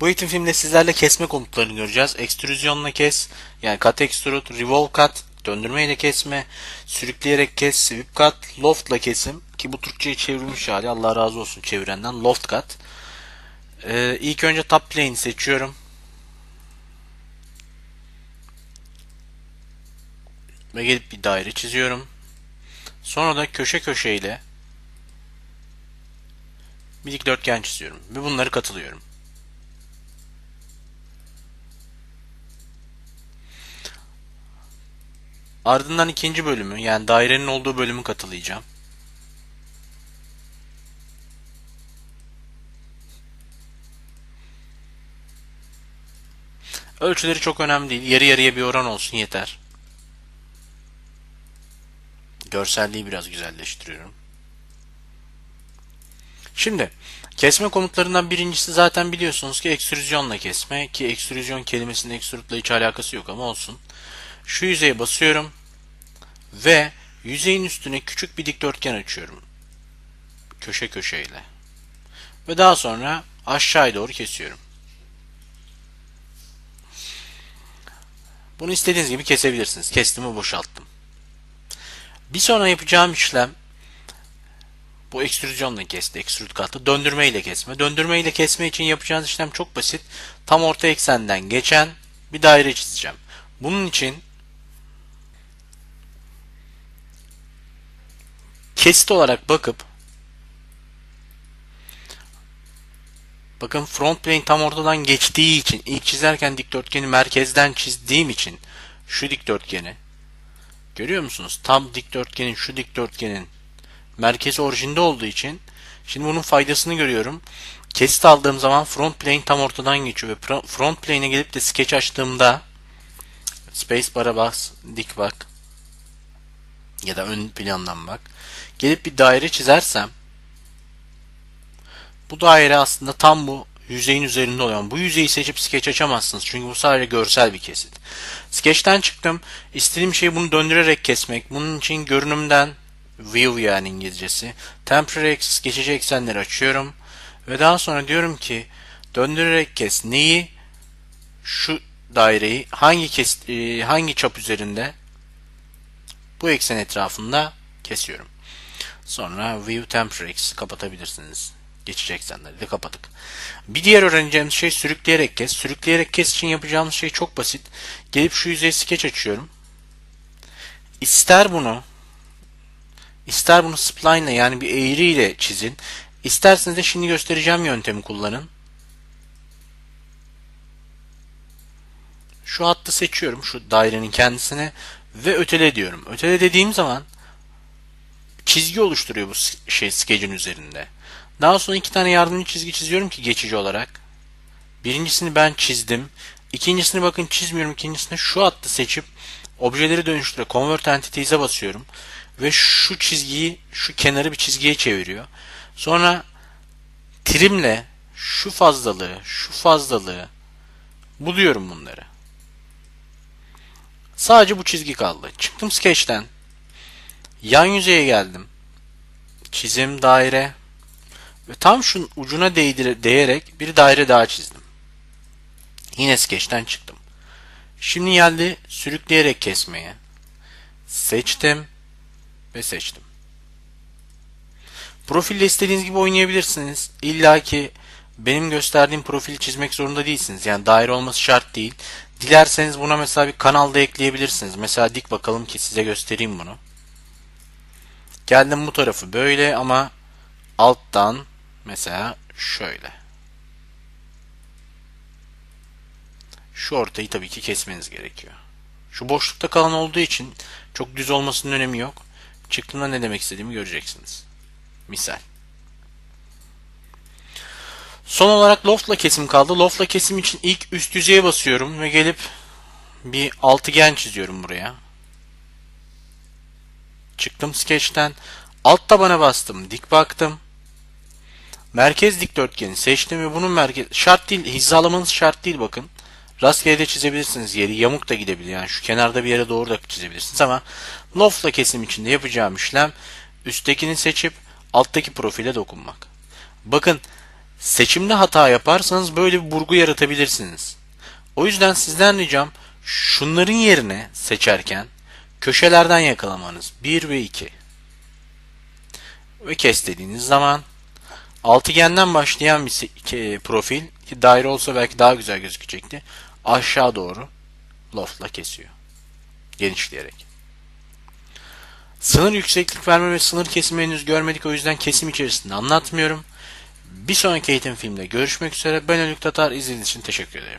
Bu eğitim filminde sizlerle kesme komutlarını göreceğiz. Ekstrüzyonla kes, yani cut extrude, revolve cut, döndürmeyle kesme, sürükleyerek kes, sweep cut, loftla kesim ki bu Türkçe'ye çevrilmiş hali Allah razı olsun çevirenden loft cut. Ee, ilk önce top plane seçiyorum. Ve gelip bir daire çiziyorum. Sonra da köşe köşeyle bir dikdörtgen çiziyorum ve bunları katılıyorum. Ardından ikinci bölümü yani dairenin olduğu bölümü katılayacağım. Ölçüleri çok önemli değil. Yarı yarıya bir oran olsun yeter. Görselliği biraz güzelleştiriyorum. Şimdi kesme komutlarından birincisi zaten biliyorsunuz ki ekstrüzyonla kesme ki ekstrüzyon kelimesinin ekstrutla hiç alakası yok ama olsun. Şu yüzeye basıyorum ve yüzeyin üstüne küçük bir dikdörtgen açıyorum. Köşe köşeyle. Ve daha sonra aşağıya doğru kesiyorum. Bunu istediğiniz gibi kesebilirsiniz. Kestimi boşalttım. Bir sonra yapacağım işlem bu ekstrüzyonla kesti, ekstrüt katı. Döndürme ile kesme. Döndürme ile kesme için yapacağınız işlem çok basit. Tam orta eksenden geçen bir daire çizeceğim. Bunun için kesit olarak bakıp bakın front plane tam ortadan geçtiği için ilk çizerken dikdörtgeni merkezden çizdiğim için şu dikdörtgeni görüyor musunuz? Tam dikdörtgenin şu dikdörtgenin merkezi orijinde olduğu için şimdi bunun faydasını görüyorum. Kesit aldığım zaman front plane tam ortadan geçiyor ve front plane'e gelip de sketch açtığımda space bar'a bas, dik bak ya da ön plandan bak. Gelip bir daire çizersem bu daire aslında tam bu yüzeyin üzerinde olan. Bu yüzeyi seçip sketch açamazsınız. Çünkü bu sadece görsel bir kesit. Sketch'ten çıktım. İstediğim şeyi bunu döndürerek kesmek. Bunun için görünümden view yani İngilizcesi. Temporary axis geçici eksenleri açıyorum. Ve daha sonra diyorum ki döndürerek kes. Neyi? Şu daireyi hangi kes, e, hangi çap üzerinde? Bu eksen etrafında kesiyorum. Sonra view temporary axis kapatabilirsiniz. Geçici eksenleri de kapattık. Bir diğer öğreneceğimiz şey sürükleyerek kes. Sürükleyerek kes için yapacağımız şey çok basit. Gelip şu yüzeyi sketch açıyorum. İster bunu İster bunu spline ile yani bir eğri ile çizin. İsterseniz de şimdi göstereceğim yöntemi kullanın. Şu hattı seçiyorum. Şu dairenin kendisine ve ötele diyorum. Ötele dediğim zaman çizgi oluşturuyor bu şey skecin üzerinde. Daha sonra iki tane yardımcı çizgi çiziyorum ki geçici olarak. Birincisini ben çizdim. İkincisini bakın çizmiyorum. İkincisini şu hattı seçip objeleri dönüştüre convert entities'e basıyorum ve şu çizgiyi şu kenarı bir çizgiye çeviriyor. Sonra trimle şu fazlalığı, şu fazlalığı buluyorum bunları. Sadece bu çizgi kaldı. Çıktım sketch'ten. Yan yüzeye geldim. Çizim daire ve tam şunun ucuna değdire, değerek bir daire daha çizdim. Yine sketch'ten çıktım. Şimdi geldi sürükleyerek kesmeye. Seçtim ve seçtim. Profille istediğiniz gibi oynayabilirsiniz. İlla ki benim gösterdiğim profili çizmek zorunda değilsiniz. Yani daire olması şart değil. Dilerseniz buna mesela bir kanal da ekleyebilirsiniz. Mesela dik bakalım ki size göstereyim bunu. Geldim bu tarafı böyle ama alttan mesela şöyle. Şu ortayı tabii ki kesmeniz gerekiyor. Şu boşlukta kalan olduğu için çok düz olmasının önemi yok. Çıktığında ne demek istediğimi göreceksiniz. Misal. Son olarak loftla kesim kaldı. Loftla kesim için ilk üst yüzeye basıyorum ve gelip bir altıgen çiziyorum buraya. Çıktım sketch'ten. Alt tabana bastım. Dik baktım. Merkez dikdörtgeni seçtim ve bunun merkez şart değil. Hizalamanız şart değil bakın. Rastgele de çizebilirsiniz yeri. Yamuk da gidebilir. Yani şu kenarda bir yere doğru da çizebilirsiniz ama loftla kesim içinde yapacağım işlem üsttekini seçip alttaki profile dokunmak. Bakın Seçimde hata yaparsanız böyle bir burgu yaratabilirsiniz. O yüzden sizden ricam şunların yerine seçerken köşelerden yakalamanız 1 ve 2. Ve kes dediğiniz zaman altıgenden başlayan bir profil ki daire olsa belki daha güzel gözükecekti. Aşağı doğru loftla kesiyor. Genişleyerek. Sınır yükseklik verme ve sınır kesimi henüz görmedik o yüzden kesim içerisinde anlatmıyorum. Bir sonraki eğitim filmde görüşmek üzere. Ben Haluk Tatar izlediğiniz için teşekkür ederim.